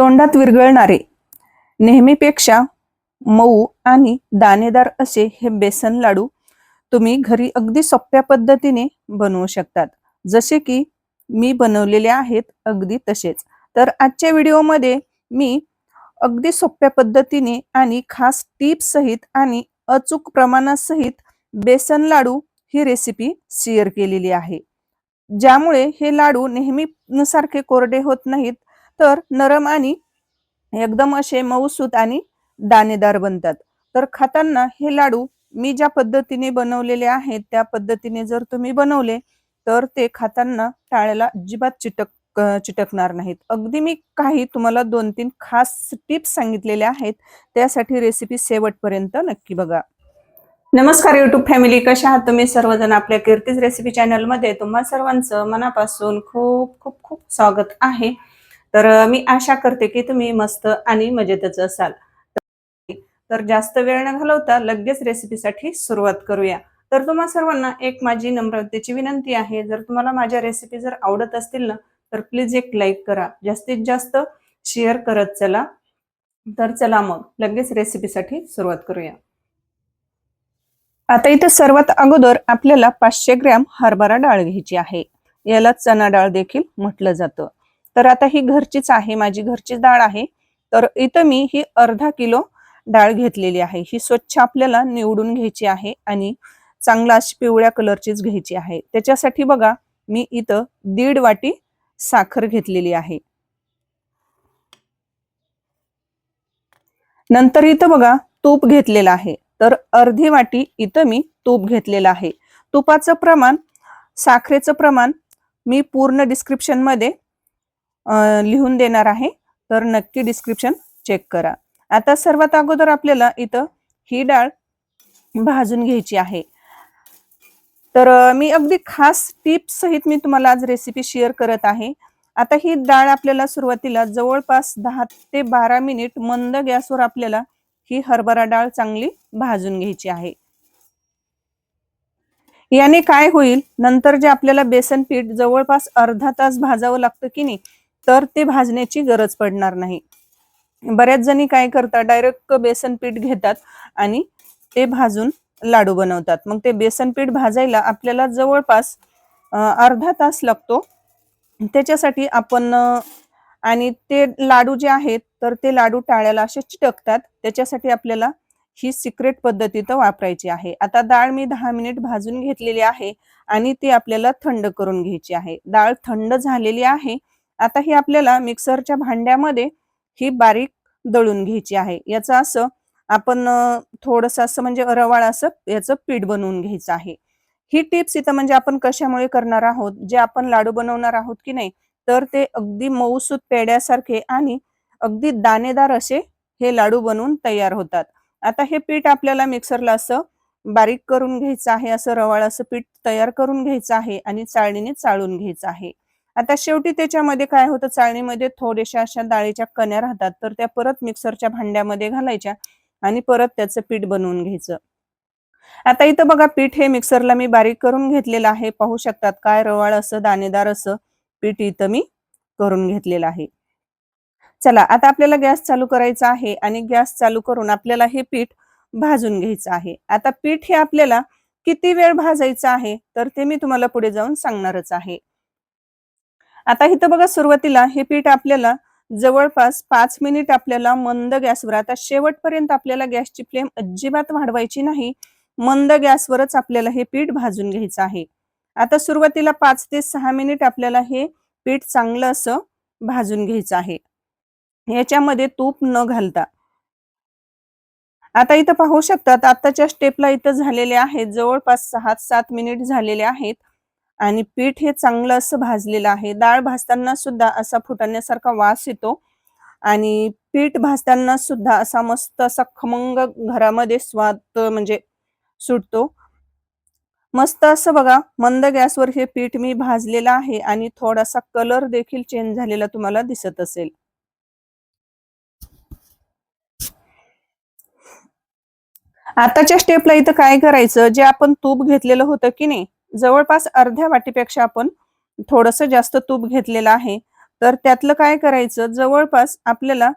तोंडात विरघळणारे. नेहमीपेक्षा मऊ आणि दाणेदार असे हे बेसन लाडू तुम्ही घरी अगदी सोप्या पद्धतीने बनवू शकतात. जसे की मी बनवलेले आहेत अगदी तसेच. तर आजच्या व्हिडिओमध्ये मी अगदी सोप्या पद्धतीने आणि खास टिप्स सहित आणि अचूक प्रमाणासहित बेसन लाडू ही रेसिपी शेअर केलेली आहे. ज्यामुळे हे लाडू नेहमी सारखे कोरडे होत नाहीत तर नरम आणि एकदम असे मऊसूत आणि दाणेदार बनतात. तर खाताना हे लाडू मी ज्या पद्धतीने बनवलेले आहेत त्या पद्धतीने जर तुम्ही बनवले तर ते खाताना टाळ्याला अजिबात चिटक चिटकणार नाहीत. अगदी मी काही तुम्हाला दोन तीन खास टिप्स सांगितलेल्या आहेत त्यासाठी रेसिपी शेवटपर्यंत नक्की बघा. नमस्कार युट्यूब फॅमिली कशा आहात तुम्ही? सर्वजण आपल्या कीर्तीज रेसिपी चॅनलमध्ये तुम्हा सर्वांचं मनापासून खूप खूप खूप स्वागत आहे. तर मी आशा करते की तुम्ही मस्त आणि मजेतच असाल. तर जास्त वेळ न घालवता लगेच रेसिपीसाठी सुरुवात करूया. तर तुम्हा सर्वांना एक माझी नम्रतेची विनंती आहे. जर तुम्हाला माझ्या रेसिपी जर आवडत असतील ना तर प्लीज एक लाईक करा. जास्तीत जास्त शेअर करत चला. तर चला मग लगेच रेसिपीसाठी सुरुवात करूया. आता इथे सर्वात अगोदर आपल्याला पाचशे ग्रॅम हरभरा डाळ घ्यायची आहे. याला चना डाळ देखील म्हटलं जातं. तर आता ही घरचीच आहे माझी घरचीच डाळ आहे. तर इथं मी ही अर्धा किलो डाळ घेतलेली आहे. ही स्वच्छ आपल्याला निवडून घ्यायची आहे आणि चांगला अशी पिवळ्या कलरचीच घ्यायची आहे. त्याच्यासाठी बघा मी इथं दीड वाटी साखर घेतलेली आहे. नंतर इथं बघा तूप घेतलेलं आहे. तर अर्धी वाटी इथं मी तूप घेतलेलं आहे. तुपाचं प्रमाण साखरेचं प्रमाण मी पूर्ण डिस्क्रिप्शनमध्ये लिहून देणार आहे. तर नक्की डिस्क्रिप्शन चेक करा. आता सर्वात अगोदर आपल्याला इथं ही डाळ भाजून घ्यायची आहे. तर मी अगदी खास टिप्स सहित मी तुम्हाला आज रेसिपी शेअर करत आहे. आता ही डाळ आपल्याला सुरुवातीला जवळपास दहा ते बारा मिनिट मंद गॅसवर आपल्याला ही हरभरा डाळ चांगली भाजून घ्यायची आहे. याने काय होईल? नंतर जे आपल्याला बेसन पीठ जवळपास अर्धा तास भाजावं लागतं की नाही तर ते भाजण्याची गरज पडणार नाही. बऱ्याच जणी काय करतात डायरेक्ट बेसन पीठ घेतात आणि ते भाजून लाडू बनवतात. मग ते बेसन पीठ भाजायला आपल्याला जवळपास अर्धा तास लागतो. त्याच्यासाठी आपण आणि ते लाडू जे आहेत तर ते लाडू टाळ्याला असे चिटकतात. त्याच्यासाठी आपल्याला ही सिक्रेट पद्धती तर वापरायची आहे. आता डाळ मी दहा मिनिट भाजून घेतलेली आहे आणि ती आपल्याला थंड करून घ्यायची आहे. डाळ थंड झालेली आहे आता ही आपल्याला मिक्सरच्या भांड्यामध्ये ही बारीक दळून घ्यायची आहे. याचं असं आपण थोडस असं म्हणजे रवाळ असं याचं पीठ बनवून घ्यायचं आहे. ही टिप्स इथं म्हणजे आपण कशामुळे करणार आहोत? जे आपण लाडू बनवणार आहोत की नाही? तर ते अगदी मऊसूत पेड्यासारखे आणि अगदी दाणेदार असे हे लाडू बनवून तयार होतात. आता हे पीठ आपल्याला मिक्सरला असं बारीक करून घ्यायचं आहे. असं रवाळ असं पीठ तयार करून घ्यायचं आहे आणि चाळणीने चाळून घ्यायचं आहे. आता शेवटी त्याच्यामध्ये काय होतं? चाळणीमध्ये थोड्याशा अशा डाळीच्या कण्या राहतात. तर त्या परत मिक्सरच्या भांड्यामध्ये घालायच्या आणि परत त्याचं पीठ बनवून घ्यायचं. आता इथं बघा पीठ हे मिक्सरला मी बारीक करून घेतलेलं आहे. पाहू शकतात काय रवाळ असं दाणेदार असं पीठ इथं मी करून घेतलेलं आहे. चला आता आपल्याला गॅस चालू करायचा आहे आणि गॅस चालू करून आपल्याला हे पीठ भाजून घ्यायचं आहे. आता पीठ हे आपल्याला किती वेळ भाजायचं आहे? तर ते मी तुम्हाला पुढे जाऊन सांगणारच आहे. आता इथं बघा सुरुवातीला हे पीठ आपल्याला जवळपास पाच मिनिट आपल्याला मंद गॅसवर आता शेवटपर्यंत आपल्याला गॅसची फ्लेम अजिबात वाढवायची नाही. मंद गॅसवरच आपल्याला हे पीठ भाजून घ्यायचं आहे. आता सुरुवातीला पाच ते सहा मिनिट आपल्याला हे पीठ चांगलं असं भाजून घ्यायचं आहे. याच्यामध्ये तूप न घालता. आता इथं पाहू शकतात आताच्या स्टेपला इथं झालेले आहेत जवळपास सहा सात मिनिट झालेले आहेत. आणि पीठ हे चांगलं असं भाजलेलं आहे. डाळ भाजताना सुद्धा असा फुटण्यासारखा वास येतो. आणि पीठ भाजताना सुद्धा असा मस्त असा खमंग घरामध्ये स्वाद म्हणजे सुटतो. मस्त असं बघा मंद गॅसवर हे पीठ मी भाजलेलं आहे आणि थोडासा कलर देखील चेंज झालेला तुम्हाला दिसत असेल. आताच्या स्टेपला इथं काय करायचं? जे आपण तूप घेतलेलं होतं की नाही? जवळपास अर्ध्या वाटीपेक्षा आपण थोडस जास्त तूप घेतलेलं आहे. तर त्यातलं काय करायचं? जवळपास आपल्याला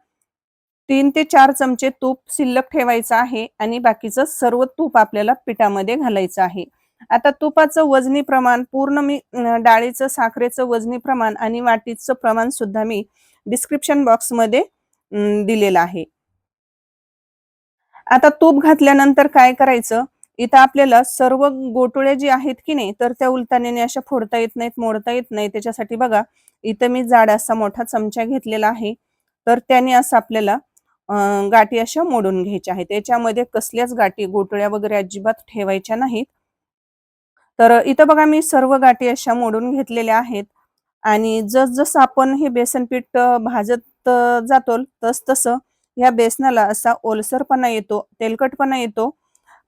तीन ते चार चमचे तूप शिल्लक ठेवायचं आहे आणि बाकीचं सर्व तूप आपल्याला पिठामध्ये घालायचं आहे. आता तुपाचं वजनी प्रमाण पूर्ण मी डाळीचं साखरेचं वजनी प्रमाण आणि वाटीचं प्रमाण सुद्धा मी डिस्क्रिप्शन बॉक्समध्ये दिलेलं आहे. आता तूप घातल्यानंतर काय करायचं? इथं आपल्याला सर्व गोटुळे जे आहेत की नाही तर त्या उलताने अशा फोडता येत नाहीत मोडता येत नाही त्याच्यासाठी बघा इथं मी जाड असा मोठा चमचा घेतलेला आहे. तर त्याने असं आपल्याला गाठी अशा मोडून घ्यायच्या आहेत. त्याच्यामध्ये कसल्याच गाठी गोटळ्या वगैरे अजिबात ठेवायच्या नाहीत. तर इथं बघा मी सर्व गाठी अशा मोडून घेतलेल्या आहेत. आणि जसजसं आपण हे बेसन पीठ भाजत जातो तस तसं ह्या बेसनाला असा ओलसरपणा येतो तेलकटपणा येतो.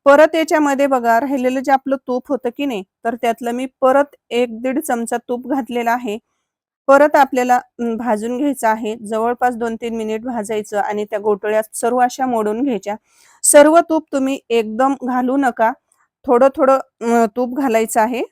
परत याच्यामध्ये बघा राहिलेलं जे आपलं तूप होतं की नाही तर त्यातलं मी परत एक दीड चमचा तूप घातलेला आहे. परत आपल्याला भाजून घ्यायचं आहे. जवळपास दोन तीन मिनिट भाजायचं आणि त्या गोटळ्या सर्व अशा मोडून घ्यायच्या. सर्व तूप तुम्ही एकदम घालू नका. थोडं थोडं तूप घालायचं आहे.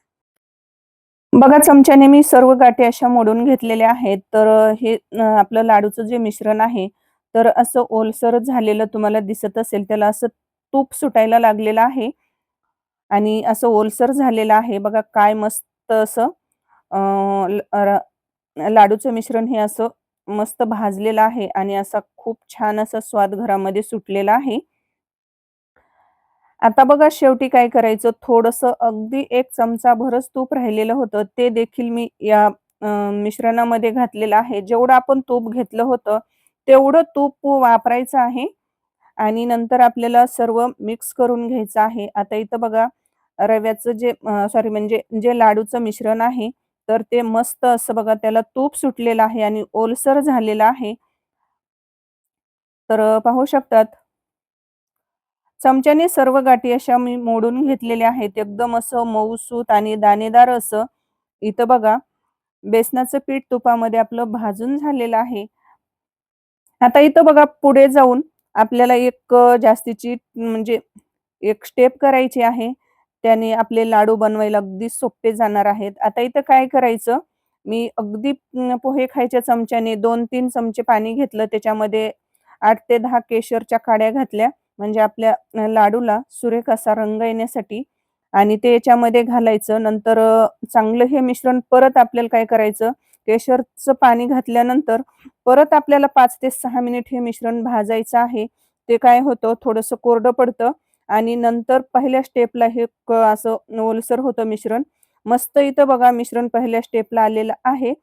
बघा चमच्याने मी सर्व गाठी अशा मोडून घेतलेल्या आहेत. तर हे आपलं लाडूचं जे मिश्रण आहे तर असं ओलसर झालेलं तुम्हाला दिसत असेल त्याला असं तूप सुटायला लागलेलं आहे. आणि असं ओलसर झालेलं आहे. बघा काय मस्त असं लाडूचं मिश्रण हे असं मस्त भाजलेलं आहे. आणि असा खूप छान असा स्वाद घरामध्ये सुटलेला आहे. आता बघा शेवटी काय करायचं? थोडस अगदी एक चमचा भरच तूप राहिलेलं होतं. ते देखील मी या मिश्रणामध्ये घातलेलं आहे. जेवढं आपण तूप घेतलं होतं तेवढं तूप वापरायचं आहे. आणि नंतर आपल्याला सर्व मिक्स करून घ्यायचं आहे. आता इथं बघा रव्याचं जे सॉरी म्हणजे जे लाडूचं मिश्रण आहे तर ते मस्त असं बघा त्याला तूप सुटलेलं आहे आणि ओलसर झालेलं आहे. तर पाहू शकतात. चमच्याने सर्व गाठी अशा मी मोडून घेतलेल्या आहेत. एकदम असं मऊसूत आणि दाणेदार असं. इथं बघा बेसनाचं पीठ तुपामध्ये आपलं भाजून झालेलं आहे. आता इथं बघा पुढे जाऊन आपल्याला एक जास्तीची म्हणजे एक स्टेप करायची आहे. त्याने आपले लाडू बनवायला अगदी सोपे जाणार आहेत. आता इथं काय करायचं? मी अगदी पोहे खायच्या चमच्याने दोन तीन चमचे पाणी घेतलं. त्याच्यामध्ये आठ ते दहा केशरच्या काड्या घातल्या. म्हणजे आपल्या लाडूला सुरेख असा रंग येण्यासाठी. आणि ते याच्यामध्ये घालायचं. नंतर चांगलं हे मिश्रण परत आपल्याला काय करायचं? केशरचं पाणी घातल्यानंतर परत आपल्याला पाच ते सहा मिनिट हे मिश्रण भाजायचं आहे. ते काय होतं? थोडंसं कोरडं पडतं आणि नंतर पहिल्या स्टेपला हे असं ओलसर होतं मिश्रण. मस्त इथं बघा मिश्रण पहिल्या स्टेपला आलेलं आहे.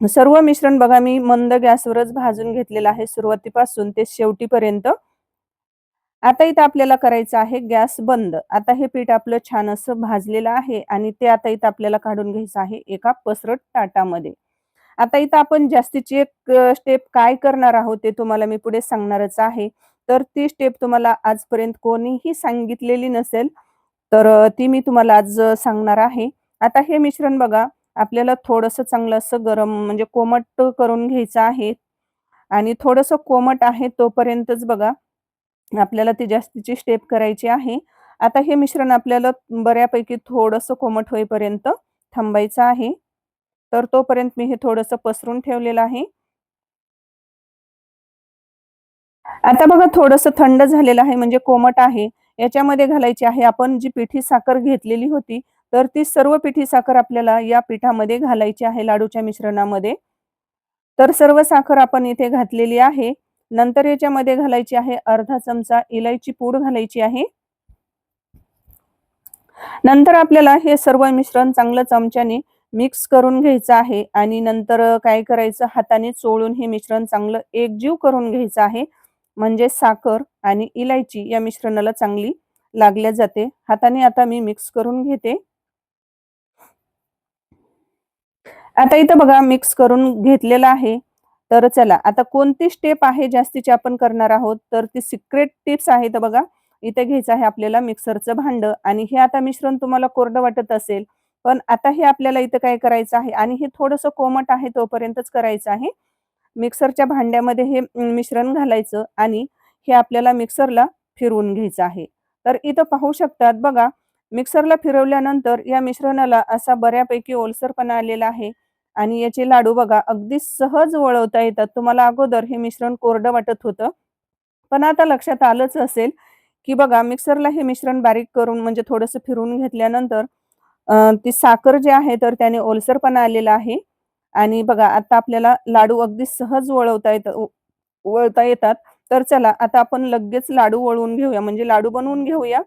सर्व मिश्रण बघा मी मंद गॅसवरच भाजून घेतलेलं आहे सुरुवातीपासून ते शेवटीपर्यंत. आता इथं आपल्याला करायचं आहे गॅस बंद. आता हे पीठ आपलं छान असं भाजलेलं आहे आणि ते आता इथं आपल्याला काढून घ्यायचं आहे एका पसरट ताटामध्ये. आता इथं आपण जास्तीची एक स्टेप काय करणार आहोत ते तुम्हाला मी पुढे सांगणारच आहे. तर ती स्टेप तुम्हाला आजपर्यंत कोणीही सांगितलेली नसेल तर ती मी तुम्हाला आज सांगणार आहे. आता हे मिश्रण बघा आपल्याला थोडस चांगलं असं गरम म्हणजे कोमट करून घ्यायचं आहे. आणि थोडस कोमट आहे तोपर्यंतच बघा आपल्याला ती जास्तीची स्टेप करायची आहे. आता हे मिश्रण आपल्याला बऱ्यापैकी थोडस कोमट होईपर्यंत थांबायचं आहे. तर तोपर्यंत मी हे थोडंसं पसरून ठेवलेलं आहे. आता बघा थोडंसं थंड झालेलं आहे म्हणजे कोमट आहे. याच्यामध्ये घालायची आहे आपण जी पिठी साखर घेतलेली होती तर ती सर्व पिठी साखर आपल्याला या पिठामध्ये घालायची आहे लाडूच्या मिश्रणामध्ये. तर सर्व साखर आपण इथे घातलेली आहे. नंतर याच्यामध्ये घालायची आहे अर्धा चमचा इलायची पूड घालायची आहे. नंतर आपल्याला हे सर्व मिश्रण चांगलं चमच्याने मिक्स करून घ्यायचं आहे आणि नंतर काय करायचं? हाताने चोळून हे मिश्रण चांगलं एकजीव करून घ्यायचं आहे. म्हणजे साखर आणि इलायची या मिश्रणाला चांगली लागल्या जाते. हाताने आता मी मिक्स करून घेते. आता इथं बघा मिक्स करून घेतलेलं आहे. तर चला आता कोणती स्टेप आहे जास्तीची आपण करणार आहोत? तर ती सिक्रेट टिप्स आहेत बघा. इथे घ्यायचं आहे आपल्याला मिक्सरचं भांड आणि हे आता मिश्रण तुम्हाला कोरडं वाटत असेल पण आता हे आपल्याला इथं काय करायचं आहे? आणि हे थोडंसं कोमट आहे तोपर्यंतच करायचं आहे. मिक्सरच्या भांड्यामध्ये हे मिश्रण घालायचं आणि हे आपल्याला मिक्सरला फिरवून घ्यायचं आहे. तर इथं पाहू शकतात बघा मिक्सरला फिरवल्यानंतर या मिश्रणाला असा बऱ्यापैकी ओलसरपणा आलेला आहे. आणि याचे लाडू बघा अगदी सहज वळवता येतात. तुम्हाला अगोदर हे मिश्रण कोरडं वाटत होतं. पण आता लक्षात आलंच असेल की बघा मिक्सरला हे मिश्रण बारीक करून म्हणजे थोडंसं फिरून घेतल्यानंतर ती साखर जी आहे तर त्याने ओलसरपणा आलेला आहे. आणि बघा आता आपल्याला लाडू अगदी सहज वळवता येत वळता येतात. तर चला आता आपण लगेच लाडू वळवून घेऊया. म्हणजे लाडू बनवून घेऊया.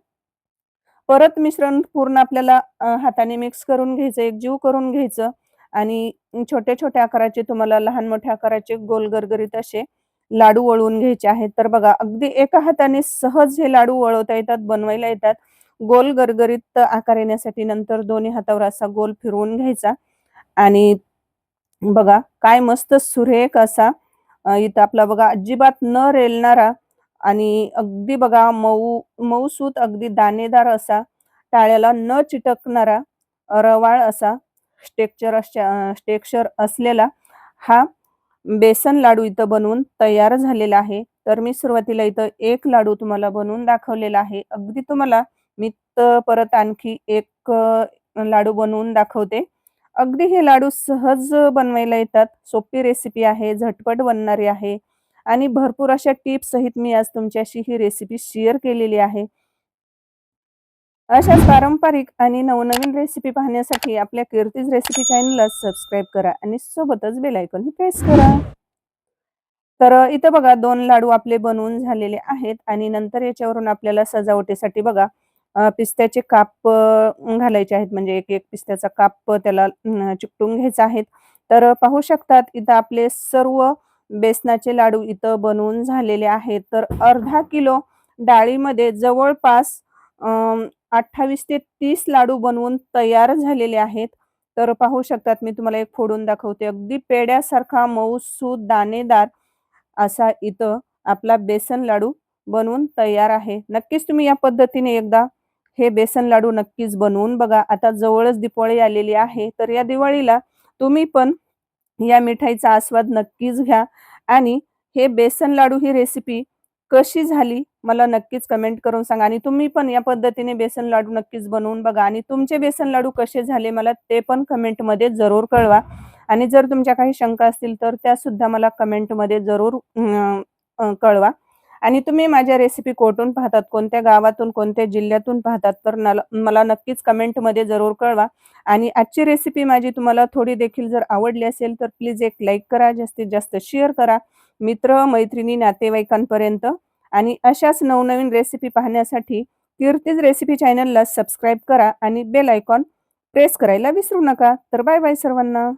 परत मिश्रण पूर्ण आपल्याला हाताने मिक्स करून घ्यायचं एकजीव करून घ्यायचं. आणि छोट्या छोट्या आकाराचे तुम्हाला लहान मोठ्या आकाराचे गोल गरगरीत असे लाडू वळवून घ्यायचे आहेत. तर बघा अगदी एका हाताने सहज हे लाडू वळवता येतात बनवायला येतात. गोल गरगरीत आकार येण्यासाठी नंतर दोन्ही हातावर असा गोल फिरवून घ्यायचा. आणि बघा काय मस्त सुरेख असा इथं आपला बघा अजिबात न रेलणारा आणि अगदी बघा मऊ मऊसूत अगदी दाणेदार असा टाळ्याला न चिटकणारा रवाळ असा स्टेक्चर स्टेक्चर असलेला हा बेसन लाडू इथं बनवून तयार झालेला आहे. तर मी सुरुवातीला इथं एक लाडू तुम्हाला बनवून दाखवलेला आहे. अगदी तुम्हाला मी परत आणखी एक लाडू बनवून दाखवते. अगदी हे लाडू सहज बनवायला येतात. सोपी रेसिपी आहे झटपट बनणारी आहे. आणि भरपूर अशा टिप्स सहित मी आज तुमच्याशी ही रेसिपी शेअर केलेली आहे. अशाच पारंपरिक आणि नवनवीन रेसिपी पाहण्यासाठी आपल्या कीर्तीज रेसिपी चॅनलला सबस्क्राईब करा आणि सोबतच बेल प्रेस करा. तर इथं बघा दोन लाडू आपले बनवून झालेले आहेत आणि नंतर याच्यावरून आपल्याला सजावटीसाठी बघा पिस्त्याचे काप घालायचे आहेत. म्हणजे एक एक पिस्त्याचा काप त्याला चिकटून घ्यायचा आहेत तर पाहू शकतात इथं आपले सर्व बेसनाचे लाडू इथं बनवून झालेले आहेत. तर अर्धा किलो डाळीमध्ये जवळपास अठ्ठावीस ते तीस लाडू बनवून तयार झालेले आहेत. तर पाहू शकतात मी तुम्हाला एक फोडून दाखवते. अगदी पेड्यासारखा मऊसूद दाणेदार असा इथं आपला बेसन लाडू बनवून तयार आहे. नक्कीच तुम्ही या पद्धतीने एकदा हे बेसन लाडू नक्कीच बनवून बघा. आता जवळच दिवाळी आलेली आहे तर या दिवाळीला तुम्ही पण या मिठाईचा आस्वाद नक्कीच घ्या. आणि हे बेसन लाडू ही रेसिपी कशी झाली मला नक्कीच कमेंट करून सांगा. आणि तुम्ही पण या पद्धतीने बेसन लाडू नक्कीच बनवून बघा. आणि तुमचे बेसन लाडू कसे झाले मला ते पण कमेंटमध्ये जरूर कळवा. आणि जर तुमच्या काही शंका असतील तर त्या सुद्धा मला कमेंटमध्ये जरूर कळवा. आणि तुम्ही माझ्या रेसिपी कोठून पाहतात? कोणत्या गावातून कोणत्या जिल्ह्यातून पाहतात? तर मला नक्कीच कमेंटमध्ये जरूर कळवा. आणि आजची रेसिपी माझी तुम्हाला थोडी देखील जर आवडली असेल तर प्लीज एक लाईक करा जास्तीत जास्त शेअर करा. मित्र मैत्रिणी नातेवाईकांपर्यंत. आणि अशाच नवनवीन रेसिपी पाहण्यासाठी कीर्तीज रेसिपी चॅनलला सबस्क्राईब करा आणि बेल आयकॉन प्रेस करायला विसरू नका. तर बाय बाय सर्वांना.